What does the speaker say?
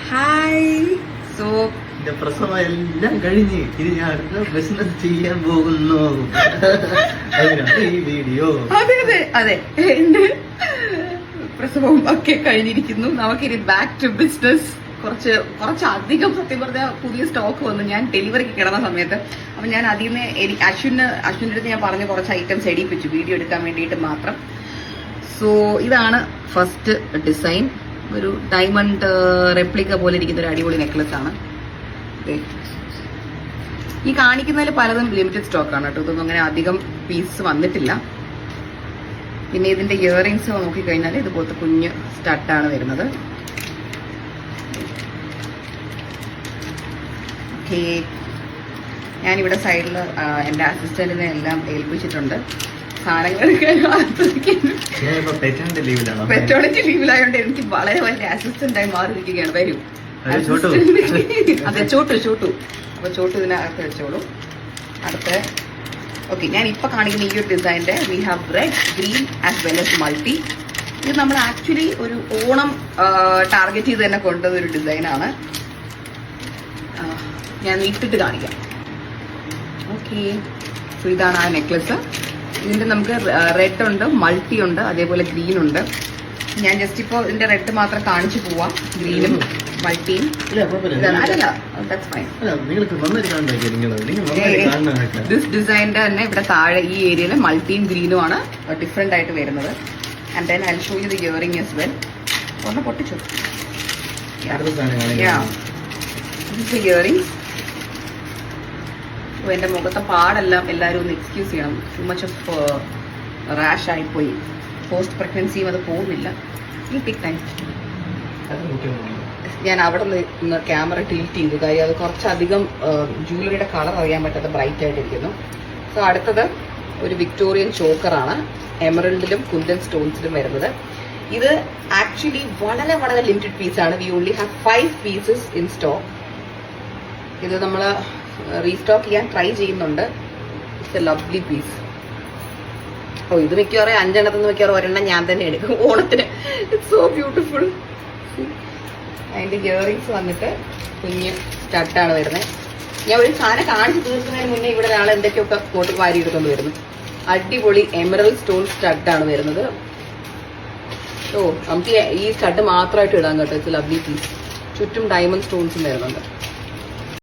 Hi so എന്റെ പ്രസവം എല്ലാം കഴിഞ്ഞ് ഇനി ഞാൻ അടുത്ത ബിസിനസ് ചെയ്യാൻ പോകുന്നു. അതിനാണ് ഈ വീഡിയോ അതെ അതെ അതെ. എന്റെ പ്രസവവും ഒക്കെ കഴിഞ്ഞിരിക്കുന്നു. നമുക്കിനി ബാക്ക് ടു ബിസിനസ് കുറച്ച് കുറച്ചധികം സത്യം പറഞ്ഞാൽ പുതിയ സ്റ്റോക്ക് വന്നു. ഞാൻ ഡെലിവറിക്ക് കിടന്ന സമയത്ത്. അപ്പൊ ഞാൻ അതിൽ നിന്ന് എനിക്ക് അശ്വിന് അശ്വിന്റെ അടുത്ത് ഞാൻ പറഞ്ഞ കുറച്ച് ഐറ്റംസ് എടിപ്പിച്ചു വീഡിയോ എടുക്കാൻ വേണ്ടിയിട്ട് മാത്രം. സോ ഇതാണ് ഫസ്റ്റ് ഡിസൈൻ ഒരു ഡയമണ്ട് റെപ്ലിക്ക പോലെ ഇരിക്കുന്ന ഒരു അടിപൊളി നെക്ലസ് ആണ്. ഈ കാണിക്കുന്നതിൽ പലതും ലിമിറ്റഡ് സ്റ്റോക്ക് ആണ് കേട്ടോ. ഇതൊന്നും അങ്ങനെ അധികം പീസ് വന്നിട്ടില്ല. പിന്നെ ഇതിന്റെ ഇയറിങ്സ് നോക്കിക്കഴിഞ്ഞാൽ ഇതുപോലത്തെ കുഞ്ഞ് സ്റ്റട്ടാണ് വരുന്നത്. ഞാനിവിടെ സൈഡിൽ എന്റെ അസിസ്റ്റന്റിനെ എല്ലാം ഏൽപ്പിച്ചിട്ടുണ്ട്. സാധനങ്ങൾ ഞാൻ ലീവിലായോണ്ട് എനിക്ക് വളരെ വലിയ അസിസ്റ്റന്റ് ആയി മാറിയിരിക്കുകയാണ്. വരൂ. അതെ, ചോട്ടു. ചോട്ടു അപ്പൊ ചോട്ടു ഇതിനകത്ത് വെച്ചോളൂ. അടുത്ത. ഓക്കെ ഞാൻ ഇപ്പൊ കാണിക്കുന്ന ഈ ഒരു ഡിസൈന്റെ we have red green as well as multi ഇത് നമ്മൾ ആക്ച്വലി ഒരു ഓണം ടാർഗറ്റ് ചെയ്ത് തന്നെ കൊണ്ടുവന്ന ഒരു ഡിസൈനാണ് ഞാൻ ഇട്ടിട്ട് കാണിക്കാം. ഓക്കെ സോ ഇതാണ് ആ നെക്ലസ് ഇതിന്റെ നമുക്ക് റെഡ് ഉണ്ട് മൾട്ടി ഉണ്ട് അതേപോലെ ഗ്രീൻ ഉണ്ട്. ഞാൻ ജസ്റ്റ് ഇപ്പോൾ ഇതിന്റെ റെഡ് മാത്രം കാണിച്ചു പോവാം ഗ്രീനും മൾട്ടിയും ദാറ്റ്സ് ഫൈൻ ദിസ് തന്നെ ഇവിടെ താഴെ ഈ ഏരിയയിൽ മൾട്ടിയും ഗ്രീനും ആണ് ഡിഫറെന്റ് ആയിട്ട് വരുന്നത്. And then I show you the earring as well ഒന്ന് പൊട്ടിച്ചു. അടുത്ത ഓ, എന്റെ മുഖത്തെ പാടെല്ലാം എല്ലാവരും ഒന്ന് എക്സ്ക്യൂസ് ചെയ്യണം. ടു മച്ച് ഓഫ് റാഷ് ആയിപ്പോയി. പോസ്റ്റ് പ്രഗ്നൻസിയും അത് പോകുന്നില്ല. ഈ പിക് ടൈം ഞാൻ അവിടെ നിന്ന് ക്യാമറ ടിൽറ്റ് ചെയ്തു. കാര്യം അത് കുറച്ചധികം ജ്വല്ലറിയുടെ കളർ അറിയാൻ പറ്റാത്ത ബ്രൈറ്റ് ആയിട്ടിരിക്കുന്നു. സോ അടുത്തത് ഒരു വിക്ടോറിയൻ ചോക്കറാണ് എമറൽഡിലും കുന്തൻ സ്റ്റോൺസിലും വരുന്നത്. ഇത് ആക്ച്വലി വളരെ വളരെ ലിമിറ്റഡ് പീസാണ് we only have five pieces in stock ഇത് നമ്മൾ റീസ്റ്റോക്ക് ചെയ്യാൻ ട്രൈ ചെയ്യുന്നുണ്ട്. ഇറ്റ്സ് എ ലവ്ലി പീസ് ഓ ഇത് മിക്കവാറും അഞ്ചെണ്ണത്തിൽ നിന്ന് മിക്കവാറും ഒരെണ്ണം ഞാൻ തന്നെ എടുക്കും. ഓണത്തിന്. ഇറ്റ്സ് സോ ബ്യൂട്ടിഫുൾ അതിന്റെ ഇയറിങ്സ് വന്നിട്ട് കുഞ്ഞ് സ്റ്റട്ടാണ് വരുന്നത്. ഞാൻ ഒരു സാധനം കാണിച്ചു തീർക്കുന്നതിന് മുന്നേ ഇവിടെ ഒരാൾ എന്തൊക്കെയൊക്കെ കോട്ട് വാരി എടുക്കൊണ്ട് വരുന്നു. അടിപൊളി എമറൽ സ്റ്റോൺ സ്റ്റഡാണ് വരുന്നത്. ഓ നമുക്ക് ഈ സ്റ്റഡ് മാത്രമായിട്ട് ഇടാൻ കേട്ടോ. ഇറ്റ്സ് ലവ്ലി പീസ് ചുറ്റും ഡയമണ്ട് സ്റ്റോൺസും വരുന്നുണ്ട്.